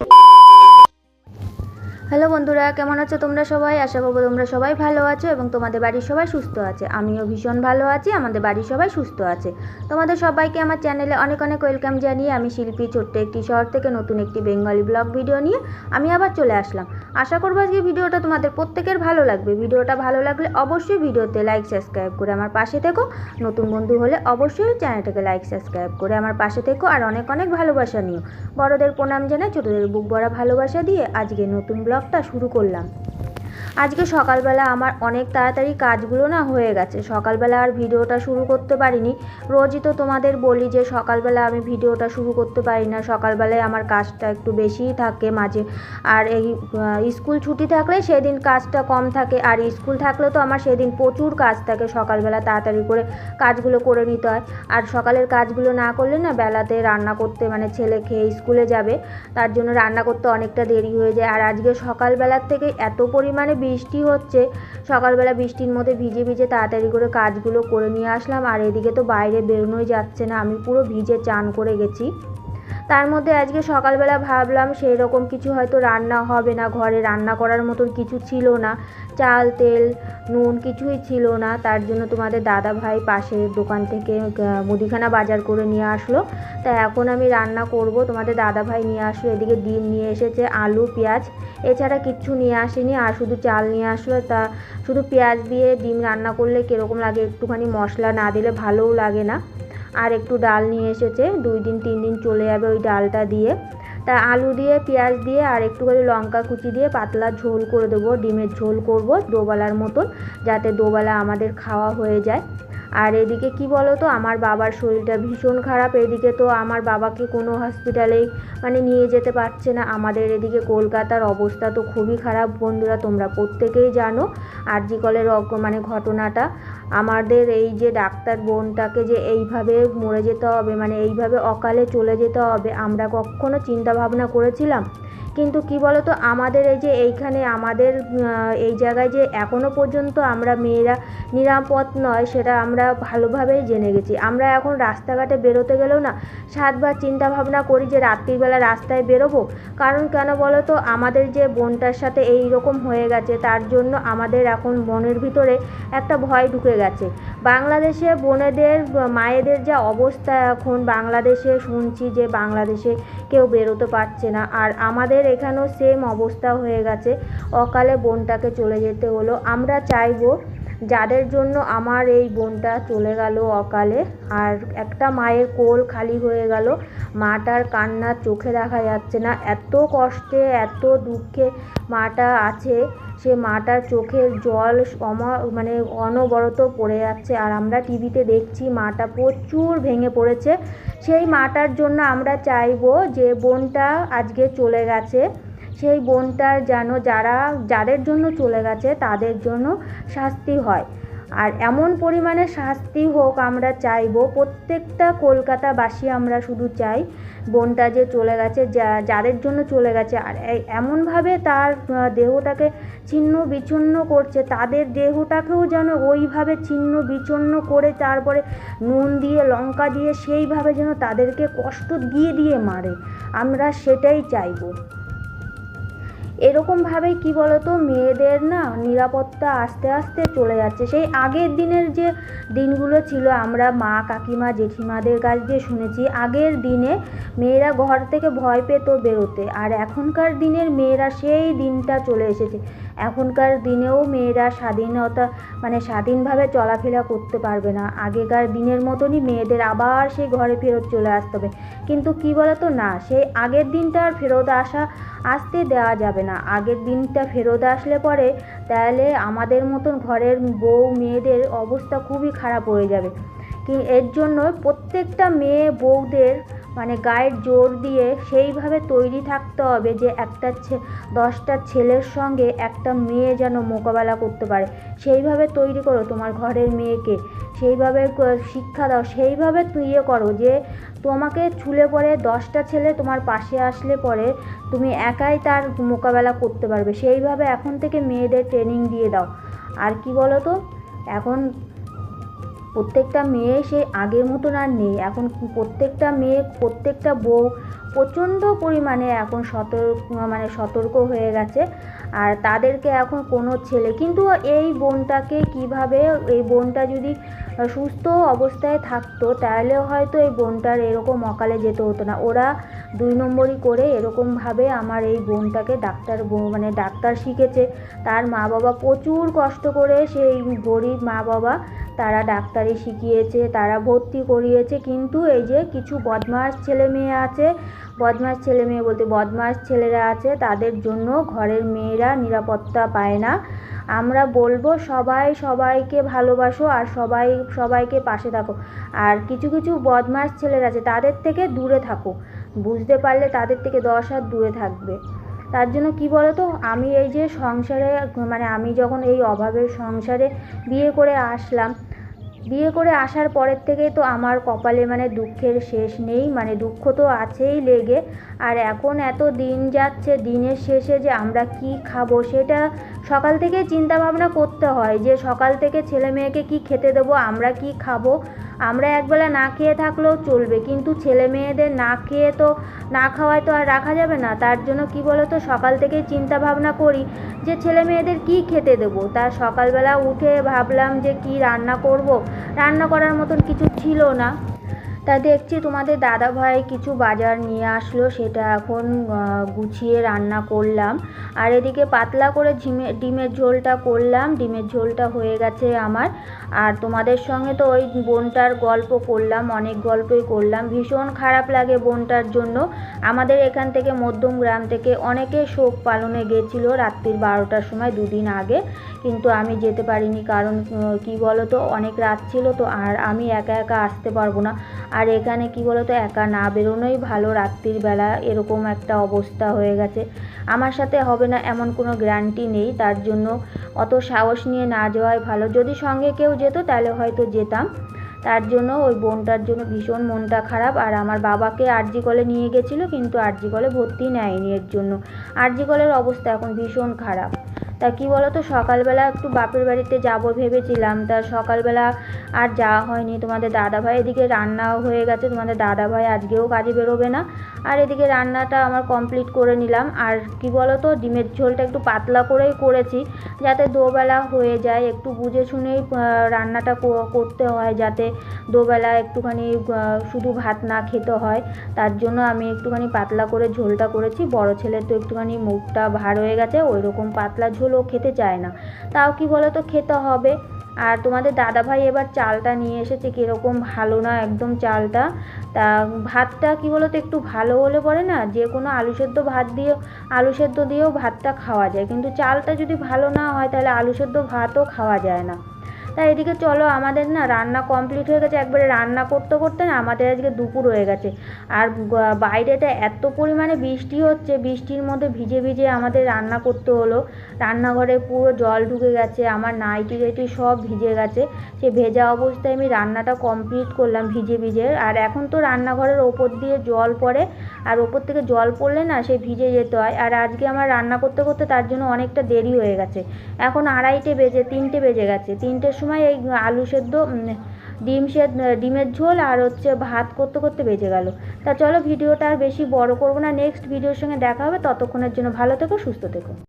you hello বন্ধুরা, কেমন আছো তোমরা সবাই? আশা করব তোমরা সবাই ভালো আছো এবং তোমাদের বাড়ির সবাই সুস্থ আছে। আমিও ভীষণ ভালো আছি, আমাদের বাড়ির সবাই সুস্থ আছে। তোমাদের সবাইকে আমার চ্যানেলে অনেক অনেক ওয়েলকাম জানিয়ে আমি শিল্পী ছোট্ট একটি শহর থেকে নতুন একটি বেঙ্গলি ব্লগ ভিডিও নিয়ে আমি আবার চলে আসলাম। আশা করব আজকে ভিডিওটা তোমাদের প্রত্যেকের ভালো লাগবে। ভিডিওটা ভালো লাগলে অবশ্যই ভিডিওতে লাইক সাবস্ক্রাইব করে আমার পাশে থেকো। নতুন বন্ধু হলে অবশ্যই চ্যানেলটাকে লাইক সাবস্ক্রাইব করে আমার পাশে থেকো আর অনেক অনেক ভালোবাসা নিও। বড়দের প্রণাম জানাই, ছোটদের বুক ভরা ভালোবাসা দিয়ে আজকে নতুন ব্লগটা শুরু করলাম। আজকে সকালবেলা আমার অনেক তাড়াতাড়ি কাজগুলো না হয়ে গেছে। সকালবেলা আর ভিডিওটা শুরু করতে পারিনি। রোজই তো তোমাদের বলি যে সকালবেলা আমি ভিডিওটা শুরু করতে পারি না। সকালবেলায় আমার কাজটা একটু বেশিই থাকে মাঝে। আর এই স্কুল ছুটি থাকলে সেদিন কাজটা কম থাকে। আর স্কুল থাকলে তো আমার সেদিন প্রচুর কাজ থাকে। সকালবেলা তাড়াতাড়ি করে কাজগুলো করে নিতে হয়। আর সকালের কাজগুলো না করলে না বেলাতে রান্না করতে মানে ছেলে খেয়ে স্কুলে যাবে। তার জন্য রান্না করতে অনেকটা দেরি হয়ে যায়। আর আজকে সকালবেলার থেকে এত পরিমাণে বৃষ্টি হচ্ছে, সকালবেলা বৃষ্টির মধ্যে ভিজে ভিজে তাড়াতাড়ি করে কাজগুলো করে নিয়ে আসলাম। আর এদিকে তো বাইরে বেরোনোই যাচ্ছে না, আমি পুরো ভিজে চান করে গেছি। তার মধ্যে আজকে সকালবেলা ভাবলাম সেই রকম কিছু হয়তো রান্না হবে না, ঘরে রান্না করার মতন কিছু ছিল না। চাল, তেল, নুন কিছুই ছিল না। তার জন্য তোমাদের দাদা ভাই পাশের দোকান থেকে মুদিখানা বাজার করে নিয়ে আসলো। তা এখন আমি রান্না করব, তোমাদের দাদা ভাই নিয়ে আসলো, এদিকে ডিম নিয়ে এসেছে, আলু, পেঁয়াজ। এছাড়া কিচ্ছু নিয়ে আসেনি, আর শুধু চাল নিয়ে আসলো। তা শুধু পেঁয়াজ দিয়ে ডিম রান্না করলে কীরকম লাগে? একটুখানি মশলা না দিলে ভালোও লাগে না। আর একটু ডাল নিয়ে এসেছে। দুই দিন, তিন দিন চলে যাবে ওই ডালটা দিয়ে। তা আলু দিয়ে, পেঁয়াজ দিয়ে আর একটু করে লঙ্কা কুচি দিয়ে পাতলা ঝোল করে দেবো, ডিমের ঝোল করব দোবেলার মতন, যাতে দোবেলা আমাদের খাওয়া হয়ে যায়। আর এদিকে কি বলো তো আমার বাবার শরীরটা ভীষণ খারাপ। এদিকে তো আমার বাবাকে কোনো হসপিটালেই মানে নিয়ে যেতে পারছে না। আমাদের এদিকে কলকাতার অবস্থা তো খুবই খারাপ বন্ধুরা, তোমরা প্রত্যেকেই জানো আরজি কলের মানে ঘটনাটা। আমাদের এই যে ডাক্তার বোনটাকে যে এইভাবে মরে যেতে হবে মানে এইভাবে অকালে চলে যেতে হবে, আমরা কখনো চিন্তা ভাবনা করেছিলাম? কিন্তু কি বলতো, আমাদের এই যে এইখানে আমাদের এই জায়গায় যে এখনও পর্যন্ত আমরা মেয়েরা নিরাপদ নয়, সেটা আমরা ভালোভাবেই জেনে গেছি। আমরা এখন রাস্তাঘাটে বেরোতে গেলেও না, সাতবার চিন্তা ভাবনা করি যে রাত্রিবেলা রাস্তায় বেরোবো। কারণ কেন বলো তো আমাদের যে বোনটার সাথে এই রকম হয়ে গেছে, তার জন্য আমাদের এখন মনের ভিতরে একটা ভয় ঢুকে গেছে। বাংলাদেশে বোনেদের, মায়েদের যা অবস্থা এখন বাংলাদেশে শুনছি যে বাংলাদেশে কেউ বেরোতে পারছে না। আর আমাদের এখানেও সেম অবস্থা হয়ে গেছে। অকালে বোনটাকে চলে যেতে হলো। আমরা চাইব যাদের জন্য আমার এই বোনটা চলে গেল অকালে। আর একটা মায়ের কোল খালি হয়ে গেল। মাটার কান্না চোখে দেখা যাচ্ছে না। এত কষ্টে, এত দুঃখে মাটা আছে। সে মাটার চোখের জল মানে অনবরত পড়ে যাচ্ছে। আর আমরা টিভিতে দেখছি মাটা প্রচুর ভেঙে পড়েছে। সেই মাটার জন্য আমরা চাইব যে বোনটা আজকে চলে গেছে। সেই বোনটার যেন যারা, যাদের জন্য চলে গেছে তাদের জন্য শাস্তি হয়। আর এমন পরিমাণে শাস্তি হোক আমরা চাইব, প্রত্যেকটা কলকাতাবাসী আমরা শুধু চাই বোনটা যে চলে গেছে, যা, যাদের জন্য চলে গেছে। আর এমনভাবে তার দেহটাকে ছিন্ন বিচ্ছিন্ন করছে, তাদের দেহটাকেও যেন ওইভাবে ছিন্ন বিচ্ছিন্ন করে তারপরে নুন দিয়ে, লঙ্কা দিয়ে সেইভাবে যেন তাদেরকে কষ্ট দিয়ে দিয়ে মারে। আমরা সেটাই চাইব। এরকমভাবেই কি বলতো মেয়েদের না নিরাপত্তা আস্তে আস্তে চলে যাচ্ছে। সেই আগের দিনের যে দিনগুলো ছিল, আমরা মা, কাকিমা, জেঠিমাদের কাছ দিয়ে শুনেছি, আগের দিনে মেয়েরা ঘর থেকে ভয় পেত বেরোতে। আর এখনকার দিনের মেয়েরা সেই দিনটা চলে এসেছে। এখনকার দিনেও মেয়েরা স্বাধীনতা মানে স্বাধীনভাবে চলাফেরা করতে পারবে না। আগেকার দিনের মতনই মেয়েদের আবার সেই ঘরে ফেরত চলে আসতে হবে। কিন্তু কি বলতো? না, সেই আগের দিনটা আর ফেরত আসা, আসতে দেওয়া যাবে না। আগের দিনটা ফেরত আসলে পরে তাহলে আমাদের মতন ঘরের বউ মেয়েদের অবস্থা খুবই খারাপ হয়ে যাবে। কি, এর জন্য প্রত্যেকটা মেয়ে বউদের মানে গায়ের জোর দিয়ে সেইভাবে তৈরি থাকতে হবে যে একটা দশটা ছেলের সঙ্গে একটা মেয়ে যেন মোকাবেলা করতে পারে। সেইভাবে তৈরি করো তোমার ঘরের মেয়েকে। সেইভাবে শিক্ষা দাও। সেইভাবে তুই ইয়ে করো যে তোমাকে ছুলে পরে দশটা ছেলে তোমার পাশে আসলে পরে তুমি একাই তার মোকাবেলা করতে পারবে। সেইভাবে এখন থেকে মেয়েদের ট্রেনিং দিয়ে দাও। আর কি বলো তো এখন প্রত্যেকটা মেয়ে সে আগের মতন আর নেই। এখন প্রত্যেকটা মেয়ে, প্রত্যেকটা বউ প্রচণ্ড পরিমাণে এখন সতর্ক মানে সতর্ক হয়ে গেছে। আর তাদেরকে এখন কোনো ছেলে, কিন্তু এই বোনটাকে কীভাবে, এই বোনটা যদি সুস্থ অবস্থায় থাকতো, তাহলে হয়তো এই বোনটার এরকম অকালে যেতে হতো না। ওরা দুই নম্বরই করে এরকমভাবে আমার এই বোনটাকে ডাক্তার মানে ডাক্তার শিখেছে। তার মা বাবা প্রচুর কষ্ট করে সেই গরিব মা বাবা তারা ডাক্তারি শিখিয়েছে, তারা ভর্তি করিয়েছে। কিন্তু এই যে কিছু বদমাস ছেলে মেয়ে আছে বদমাস ছেলে মেয়ে বলতে বদমাস ছেলেরা আছে, তাদের জন্য ঘরের মেয়েরা নিরাপত্তা পায় না। আমরা বলব সবাই সবাইকে ভালোবাসো আর সবাই, সবাইকে পাশে থাকো। আর কিছু কিছু বদমাস ছেলেরা আছে, তাদের থেকে দূরে থাকো। বুঝতে পারলে তাদের থেকে দশ হাত দূরে থাকবে। তার জন্য কি বলো তো আমি এই যে সংসারে মানে আমি যখন এই অভাবের সংসারে বিয়ে করে আসলাম বিয়ে করে আসার পরের থেকেই তো আমার কপালে মানে দুঃখের শেষ নেই মানে দুঃখ তো আছেই লেগে। আর এখন এত দিন যাচ্ছে, দিনের শেষে যে আমরা কি খাব সেটা সকাল থেকে চিন্তা ভাবনা করতে হয় যে সকাল থেকে ছেলে মেয়েকে কি খেতে দেবো, আমরা কি খাব? আমরা একবেলা না খেয়ে থাকলেও চলবে, কিন্তু ছেলে মেয়েদের না খেয়ে তো, না খাওয়ায় তো আর রাখা যাবে না। তার জন্য কি বলো তো সকাল থেকেই চিন্তা ভাবনা করি যে ছেলে মেয়েদের কি খেতে দেবো। তা সকালবেলা উঠে ভাবলাম যে কি রান্না করব। রান্না করার মতন কিছু ছিল না। তা দেখছি তোমাদের দাদা ভাই কিছু বাজার নিয়ে আসলো, সেটা এখন গুছিয়ে রান্না করলাম। আর এদিকে পাতলা করে ঝিমে, ডিমের ঝোলটা করলাম, ডিমের ঝোলটা হয়ে গেছে আমার। আর তোমাদের সঙ্গে তো ওই বোনটার গল্প করলাম, অনেক গল্পই করলাম। ভীষণ খারাপ লাগে বোনটার জন্য। আমাদের এখান থেকে মধ্যম গ্রাম থেকে অনেকে শোক পালনে গেছিল রাত্রির বারোটার সময় দুদিন আগে। কিন্তু আমি যেতে পারিনি, কারণ কি বলো তো অনেক রাত ছিল তো, আর আমি একা একা আসতে পারব না। আর এখানে কি বলো তো একা না বেরোনোই ভালো। রাত্রির বেলা এরকম একটা অবস্থা হয়ে গেছে। আমার সাথে হবে না এমন কোনো গ্যারান্টি নেই, তার জন্য অত সাহস নিয়ে না যাওয়াই ভালো। যদি সঙ্গে কেউ যেত তাহলে হয়তো যেতাম। তার জন্য ওই বোনটার জন্য ভীষণ মনটা খারাপ। আর আমার বাবাকে আরজি কলে নিয়ে গেছিল, কিন্তু আরজি কলে ভর্তি নেয়নি এর জন্য। আরজি কলের অবস্থা এখন ভীষণ খারাপ। তা কী বলো তো সকালবেলা একটু বাপের বাড়িতে যাব ভেবেছিলাম। তা সকালবেলা আর যাওয়া হয়নি। তোমাদের দাদাভাই, এদিকে রান্নাও হয়ে গেছে। তোমাদের দাদাভাই আজকেও কাজে বেরোবে না। আর এদিকে রান্নাটা আমার কমপ্লিট করে নিলাম। আর কি বলো তো ডিমের ঝোলটা একটু পাতলা করেই করেছি, যাতে দোবেলা হয়ে যায়। একটু বুঝে শুনেই রান্নাটা করতে হয়, যাতে দোবেলা একটুখানি শুধু ভাত না খেতে হয়। তার জন্য আমি একটুখানি পাতলা করে ঝোলটা করেছি। বড় ছেলের তো একটুখানি মুখটা ভার হয়ে গেছে। ওই রকম পাতলা ঝোল ও খেতে চায় না। তাও কি বলো তো খেতে হবে। আর তোমাদের দাদাভাই এবার চালটা নিয়ে এসেছে, কীরকম ভালো না একদম চালটা। তা ভাতটা কি বলো তো একটু ভালো হলে পরে না যে কোনো আলু সেদ্ধ ভাত দিয়ে, আলু সেদ্ধ দিয়েও ভাতটা খাওয়া যায়। কিন্তু চালটা যদি ভালো না হয়, তাহলে আলু সেদ্ধ ভাতও খাওয়া যায় না। তাই এদিকে চলো, আমাদের না রান্না কমপ্লিট হয়ে গেছে। একবারে রান্না করতে করতে না আমাদের আজকে দুপুর হয়ে গেছে। আর বাইরেটা এত পরিমাণে বৃষ্টি হচ্ছে, বৃষ্টির মধ্যে ভিজে ভিজে আমাদের রান্না করতে হলো। রান্নাঘরে পুরো জল ঢুকে গেছে, আমার নাইটি টাইটি সব ভিজে গেছে। সে ভেজা অবস্থায় আমি রান্নাটা কমপ্লিট করলাম ভিজে ভিজে। আর এখন তো রান্নাঘরের ওপর দিয়ে জল পড়ে আর ওপর থেকে জল পড়লে না সে ভিজে যেতে হয়। আর আজকে আমার রান্না করতে করতে তার জন্য অনেকটা দেরি হয়ে গেছে। এখন আড়াইটে বেজে, তিনটে বেজে গেছে। তিনটের সময় এই আলু সেদ্ধ ডিম সে ডিমের ঝোল আর হচ্ছে ভাত করতে করতে বেজে গেল। তা চলো ভিডিওটা আর বেশি বড় করব না। নেক্সট ভিডিওর সঙ্গে দেখা হবে। ততক্ষণের জন্য ভালো থেকো, সুস্থ থেকো।